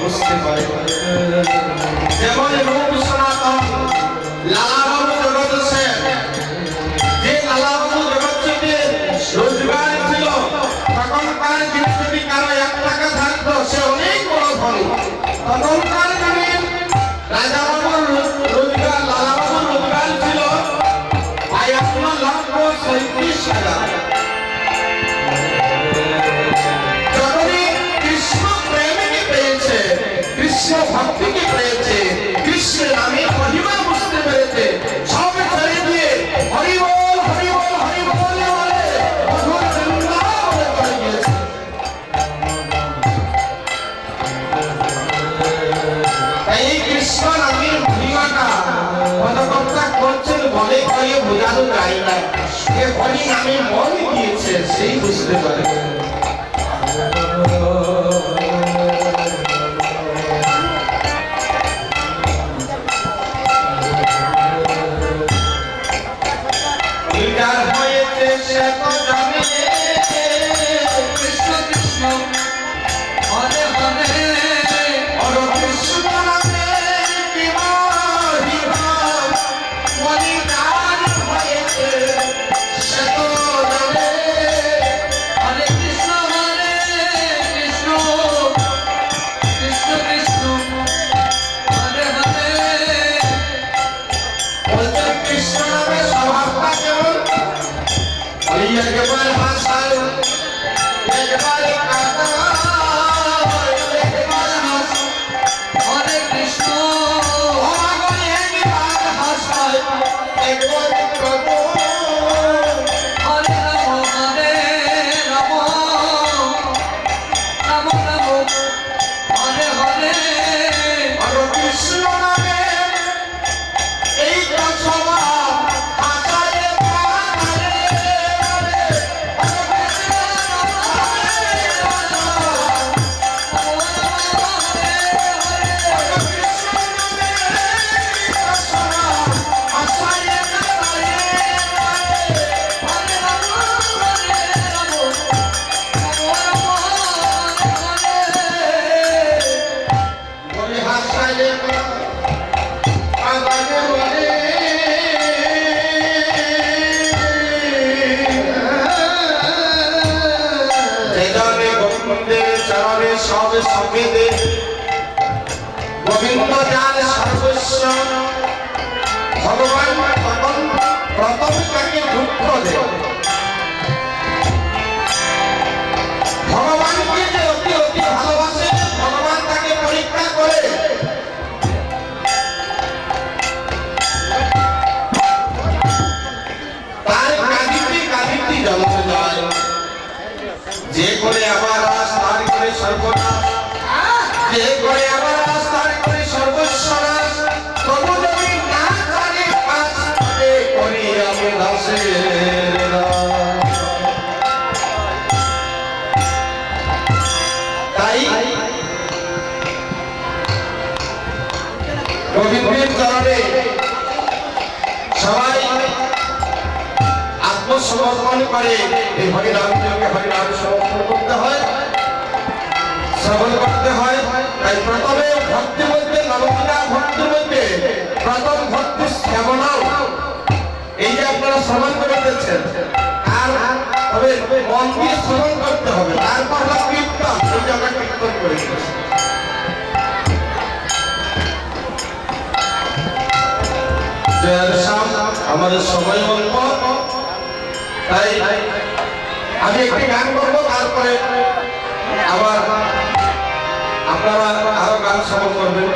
বুঝতে পারে। যেমন রূপ সনাতন লালাবাবু জগৎ সেন যে লালাবাবু জগৎ থেকে রোজগার ছিল তখনকার যদি কারও এক টাকা থাকতো সে অনেক বড় ধনী। তখনকার দিনে রাজাবাবুর এই কৃষ্ণ নামের পদকর্তা করছেন বলে কয়ে বোঝানো যায় না যে হরি নামে দিয়েছে সেই বুঝতে পারে হয়েছে, সে Y el que puede Govinda যার সর্বস্ব। ভগবান প্রথম তাকে দুঃখ দেয়। সবাই আত্মসমর্পণ করে। এই হরিনামকে হরিনাম সমর্পণ করতে হয়, শ্রবণ করতে হয়। তাই প্রথমে ভক্তি বলতে নবমীনা ভক্তি বলতে প্রথম ভক্তি শ্যামনাও এই যে আপনারা শ্রবণ করে দিচ্ছেন আর তবে মন দিয়ে শ্রবণ করতে হবে। তারপর কীর্তন। আমরা কীর্তন করে আমাদের সময় অল্প। তাই আমি একটি গান করব, তারপরে আবার আপনারা আরও গান শ্রবণ করবেন।